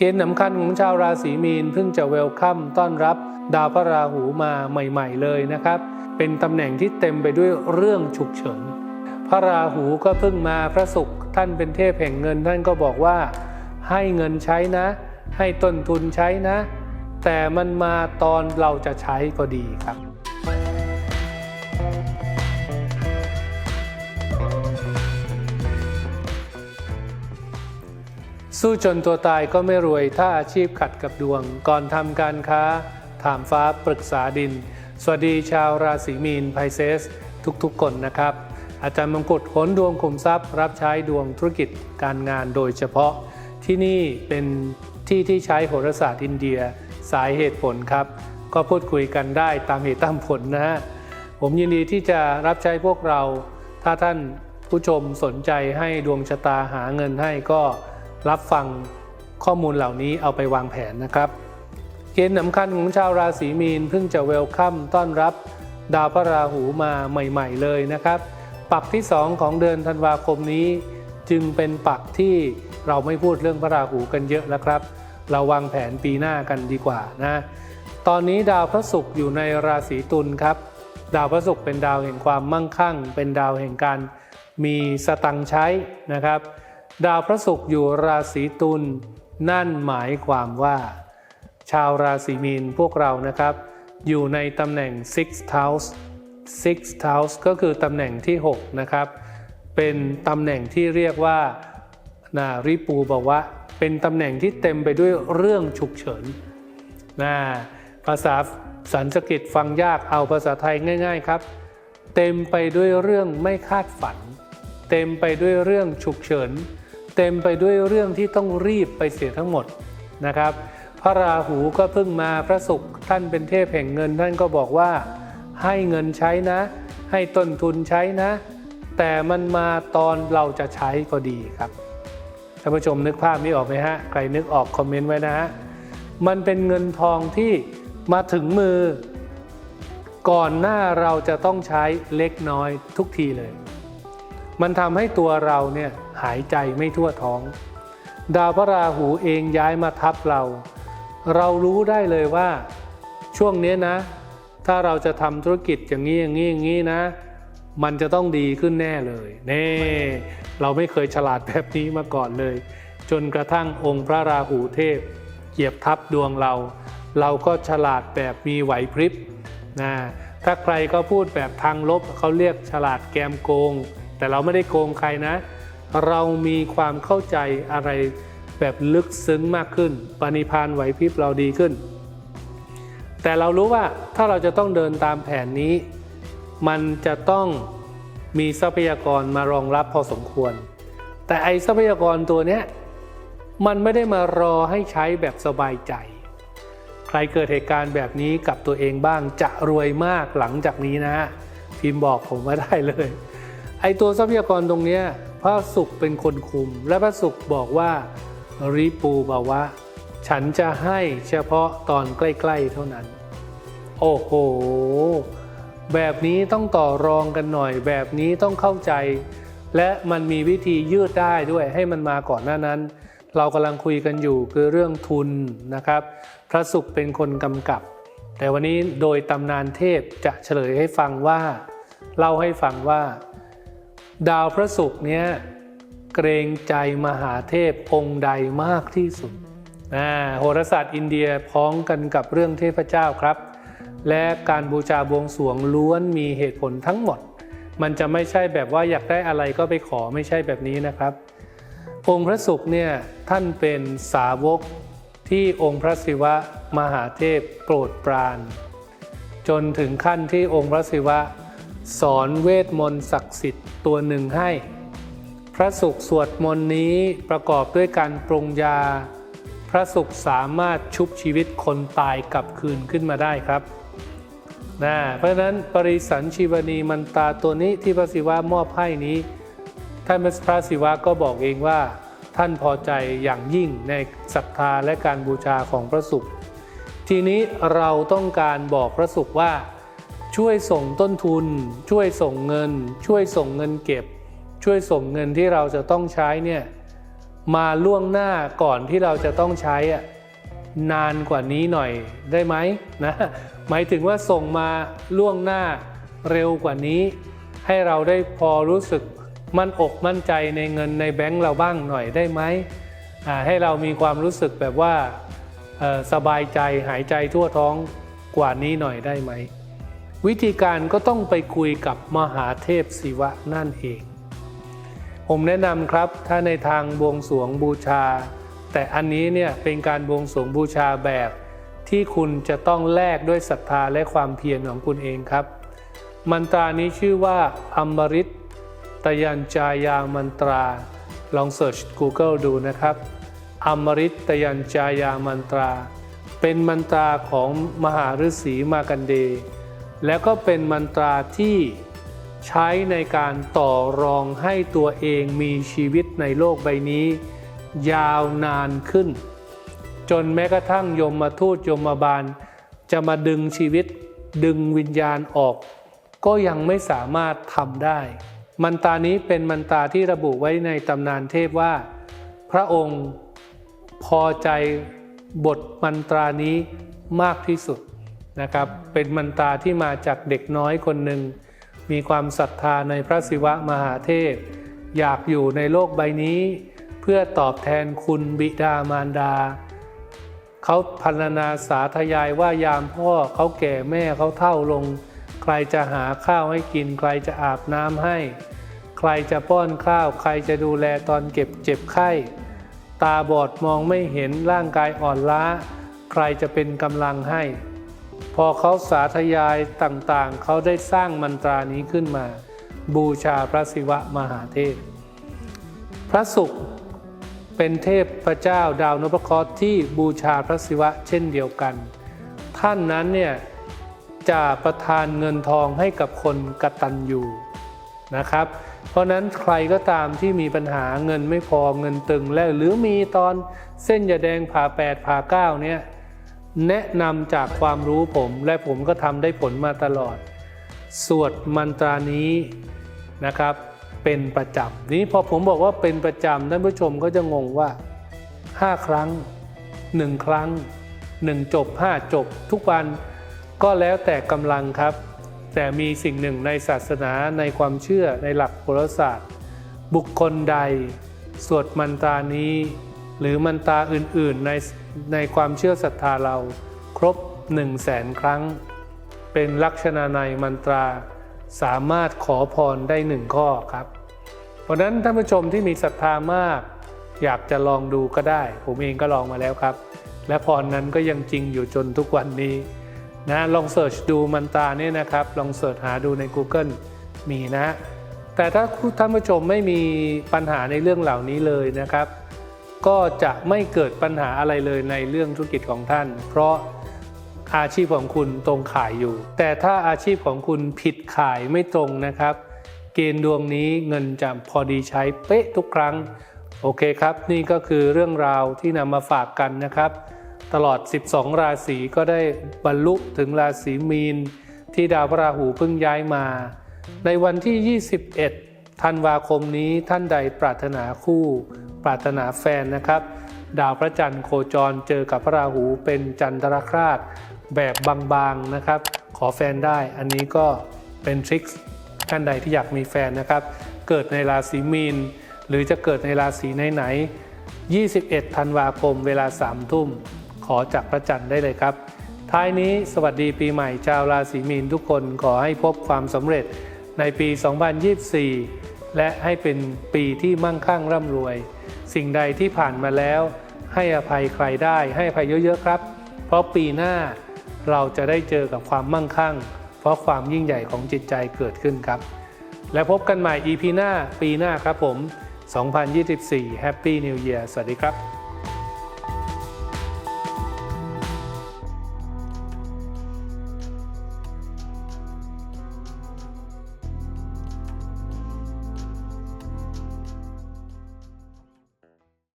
เกณฑ์สำคัญของชาวราศีมีนเพิ่งจะเวลคัมต้อนรับดาวพระราหูมาใหม่ ๆ เลยนะครับ เป็นตำแหน่งที่เต็มไปด้วยเรื่องฉุกเฉิน พระราหูก็เพิ่งมาพระศุกร์ท่านเป็นเทพแห่งเงินท่านก็บอกว่า ให้เงินใช้นะ ให้ต้นทุนใช้นะ แต่มันมาตอนเราจะใช้ก็ดีครับ สู้จนตัวตายก็ไม่รวยถ้าอาชีพขัดกับดวง ก่อนทำการค้า ถามฟ้าปรึกษาดิน สวัสดีชาวราศีมีนไพเซส ทุกๆคนนะครับ อาจารย์มงกุฎผลดวงขุมทรัพย์ รับใช้ดวงธุรกิจการงานโดยเฉพาะ ที่นี่เป็นที่ที่ใช้โหราศาสตร์อินเดียสายเหตุผลครับ ก็พูดคุยกันได้ตามเหตุตามผลนะฮะผมยินดีที่จะรับใช้พวกเรา ถ้าท่านผู้ชมสนใจให้ดวงชะตาหาเงินให้ก็ รับฟังข้อมูลเหล่านี้เอาไปวางแผนนะครับเกณฑ์สำคัญของชาวราศีมีนเพิ่งจะเวลคัมต้อนรับดาวพระราหูมาใหม่ ๆ เลยนะครับปักที่ 2 ของเดือนธันวาคมนี้ จึงเป็นปักที่เราไม่พูดเรื่องพระราหูกันเยอะแล้วครับ เราวางแผนปีหน้ากันดีกว่านะตอนนี้ดาวพระศุกร์อยู่ในราศีตุลครับ ดาวพระศุกร์เป็นดาวแห่งความมั่งคั่ง เป็นดาวแห่งการมีสตังใช้นะครับ ดาวพระศุกร์อยู่ราศีตุลนั่นหมายความว่า ชาวราศีมีนพวกเรานะครับ อยู่ในตำแหน่ง sixth house sixth house ก็คือตำแหน่งที่ 6 นะครับ เป็นตำแหน่งที่เรียกว่านาริปูบอกว่า เป็นตำแหน่งที่เต็มไปด้วยเรื่องฉุกเฉินนะภาษาสันสกฤตฟังยากเอาภาษาไทยง่าย ๆครับ เต็มไปด้วยเรื่องไม่คาดฝัน เต็มไปด้วยเรื่องฉุกเฉิน เต็มไปด้วยเรื่องที่ต้องรีบไปเสียทั้งหมดนะครับ พระราหูก็เพิ่งมาพระศุกร์ท่านเป็นเทพแห่งเงินท่านก็บอกว่า ให้เงินใช้นะ ให้ต้นทุนใช้นะ แต่มันมาตอนเราจะใช้ก็ดีครับท่านผู้ชมนึกภาพนี้ออกไหมฮะใครนึกออกคอมเมนต์ไว้นะฮะมันเป็นเงินทองที่มาถึงมือ ก่อนหน้าเราจะต้องใช้เล็กน้อยทุกทีเลย มันทำให้ตัวเราเนี่ยหายใจไม่ทั่วท้อง ดาวพระราหูเองย้ายมาทับเรา เรารู้ได้เลยว่าช่วงนี้นะ ถ้าเราจะทำธุรกิจอย่างนี้อย่างนี้อย่างนี้นะ มันจะต้องดีขึ้นแน่เลยเน่เราไม่เคยฉลาดแบบนี้มาก่อนเลย จนกระทั่งองค์พระราหูเทพเหยียบทับดวงเรา เราก็ฉลาดแบบมีไหวพริบนะถ้าใครก็พูดแบบทางลบเขาเรียกฉลาดแกมโกง แต่เราไม่ได้โกงใครนะ เรามีความเข้าใจอะไรแบบลึกซึ้งมากขึ้น ปณิพานไหวพริบเราดีขึ้น แต่เรารู้ว่าถ้าเราจะต้องเดินตามแผนนี้ มันจะต้องมีทรัพยากรมารองรับพอสมควร แต่ไอทรัพยากรตัวเนี้ยมันไม่ได้มารอให้ใช้แบบสบายใจ ใครเกิดเหตุการณ์แบบนี้กับตัวเองบ้างจะรวยมากหลังจากนี้นะฮะพิมพ์บอกผมมาได้เลย ไอตัวทรัพยากรตรงนี้พระศุกร์เป็นคนคุม และพระศุกร์บอกว่าริปูบอกว่าฉันจะให้เฉพาะตอนใกล้ๆเท่านั้น โอ้โห แบบนี้ต้องต่อรองกันหน่อย แบบนี้ต้องเข้าใจ และมันมีวิธียืดได้ด้วยให้มันมาก่อนหน้านั้น เรากำลังคุยกันอยู่คือเรื่องทุนนะครับ พระศุกร์เป็นคนกำกับ แต่วันนี้โดยตำนานเทพจะเฉลยให้ฟังว่า เล่าให้ฟังว่า ดาวพระศุกร์เนี้ยเกรงใจมหาเทพองค์ใดมากที่สุดโหราศาสตร์อินเดียพ้องกันกับเรื่องเทพเจ้าครับ และการบูชาบวงสรวงล้วนมีเหตุผลทั้งหมด มันจะไม่ใช่แบบว่าอยากได้อะไรก็ไปขอไม่ใช่แบบนี้นะครับ องค์พระศุกร์เนี่ยท่านเป็นสาวกที่องค์พระศิวะมหาเทพโปรดปราน จนถึงขั้นที่องค์พระศิวะ สอนเวทมนต์ศักดิ์สิทธิ์ตัวหนึ่งให้ พระศุกร์สวดมนต์นี้ประกอบด้วยการปรุงยา พระศุกร์สามารถชุบชีวิตคนตายกลับคืนขึ้นมาได้ครับนะเพราะฉะนั้นปริสันชีวนีมันตาตัวนี้ที่พระศิวะมอบให้นี้ ท่านพระศิวะก็บอกเองว่า ท่านพอใจอย่างยิ่งในศรัทธาและการบูชาของพระศุกร์ทีนี้เราต้องการบอกพระศุกร์ว่า ช่วยส่งต้นทุน ช่วยส่งเงิน ช่วยส่งเงินเก็บ ช่วยส่งเงินที่เราจะต้องใช้เนี่ยมาล่วงหน้าก่อนที่เราจะต้องใช้อะนานกว่านี้หน่อยได้ไหมนะหมายถึงว่าส่งมาล่วงหน้าเร็วกว่านี้ ให้เราได้พอรู้สึกมั่นอกมั่นใจในเงินในแบงก์เราบ้างหน่อยได้ไหมให้เรามีความรู้สึกแบบว่าสบายใจหายใจทั่วท้องกว่านี้หน่อยได้ไหม วิธีการก็ต้องไปคุยกับมหาเทพศิวะนั่นเอง ผมแนะนำครับถ้าในทางบวงสรวงบูชา แต่อันนี้เนี่ยเป็นการบวงสรวงบูชาแบบ ที่คุณจะต้องแลกด้วยศรัทธาและความเพียรของคุณเองครับ มันตรานี้ชื่อว่าอมริตตยัญจายามันตรา ลองเสิร์ช Google ดูนะครับอมริตตยัญจายามันตรา เป็นมันตราของมหาฤาษีมากันเด แล้วก็เป็นมันตราที่ใช้ในการต่อรองให้ตัวเองมีชีวิตในโลกใบนี้ ยาวนานขึ้น จนแม้กระทั่งยมมาทูตยมมาบาล จะมาดึงชีวิต ดึงวิญญาณออก ก็ยังไม่สามารถทำได้ มันตานี้เป็นมันตราที่ระบุไว้ในตำนานเทพว่า พระองค์พอใจบทมันตรานี้มากที่สุด นะครับเป็นมันตาที่มาจากเด็กน้อยคนหนึ่ง มีความศรัทธาในพระศิวะมหาเทพ อยากอยู่ในโลกใบนี้ เพื่อตอบแทนคุณบิดามารดา เขาพรรณนาสาธยายว่ายามพ่อเขาแก่แม่เขาเท่าลง ใครจะหาข้าวให้กิน ใครจะอาบน้ำให้ ใครจะป้อนข้าว ใครจะดูแลตอนเก็บเจ็บไข้ ตาบอดมองไม่เห็นร่างกายอ่อนล้า ใครจะเป็นกำลังให้ พอเขาสาธยายต่างๆ เขาได้สร้างมันตรานี้ขึ้นมา บูชาพระศิวะมหาเทพ พระศุกร์เป็นเทพพระเจ้าดาวนพเคราะห์ที่บูชาพระศิวะเช่นเดียวกัน ท่านนั้นเนี่ยจะประทานเงินทองให้กับคนกตัญญูนะครับ เพราะนั้นใครก็ตามที่มีปัญหาเงินไม่พอเงินตึงแล้วหรือมีตอนเส้นยาแดงผ่าแปดผ่าเก้าเนี่ย แนะนำจากความรู้ผมและผมก็ทำได้ผลมาตลอด สวดมันตรานี้นะครับ เป็นประจำนี้พอผมบอกว่าเป็นประจำท่านผู้ชมก็จะงงว่า 5 ครั้ง 1 ครั้ง 1 จบ 5 จบ ทุกวันก็แล้วแต่กำลังครับ แต่มีสิ่งหนึ่งในศาสนาในความเชื่อในหลักโหราศาสตร์ บุคคลใด สวดมันตรานี้ หรือมันตาอื่นๆใน ในความเชื่อศรัทธาเราครบ1 0 0 0 0แสนครั้ง เป็นลักษณะในมันตราสามารถขอพรได้หนึ่งข้อครับ เพราะฉะนั้นท่านผู้ชมที่มีศรัทธามาก อยากจะลองดูก็ได้ ผมเองก็ลองมาแล้วครับ และพรนั้นก็ยังจริงอยู่จนทุกวันนี้นะลองเสิร์ชดูมันตราเนี่ยนะครับ ลองเสิร์ชหาดูใน Google มีนะ แต่ถ้าท่านผู้ชมไม่มีปัญหาในเรื่องเหล่านี้เลยนะครับ ก็จะไม่เกิดปัญหาอะไรเลยในเรื่องธุรกิจของท่าน เพราะอาชีพของคุณตรงข่ายอยู่ แต่ถ้าอาชีพของคุณผิดข่ายไม่ตรงนะครับ เกณฑ์ดวงนี้เงินจะพอดีใช้เป๊ะทุกครั้ง โอเคครับ นี่ก็คือเรื่องราวที่นำมาฝากกันนะครับ ตลอด 12 ราศีก็ได้บรรลุถึงราศีมีน ที่ดาวพระราหูเพิ่งย้ายมา ในวันที่ 21 ธันวาคมนี้ท่านใดปรารถนาคู่ ปรารถนาแฟนนะครับ ดาวพระจันทร์โคจรเจอกับพระราหูเป็นจันทรคราสแบบบางๆนะครับ ขอแฟนได้อันนี้ก็เป็นทริคท่านใดที่อยากมีแฟนนะครับ เกิดในราศีมีน หรือจะเกิดในราศีไหนๆ21 ธันวาคมเวลา 3 ทุ่ม ขอจากพระจันทร์ได้เลยครับ ท้ายนี้สวัสดีปีใหม่ชาวราศีมีนทุกคนขอให้พบความสำเร็จ ในปี 2024 และให้เป็นปีที่มั่งคั่งร่ำรวย สิ่งใดที่ผ่านมาแล้วให้อภัยใครได้ให้อภัยเยอะๆครับ เพราะปีหน้าเราจะได้เจอกับความมั่งคั่ง เพราะความยิ่งใหญ่ของจิตใจเกิดขึ้นครับ และพบกันใหม่ EP หน้าปีหน้าครับผม 2024 Happy New Year สวัสดีครับ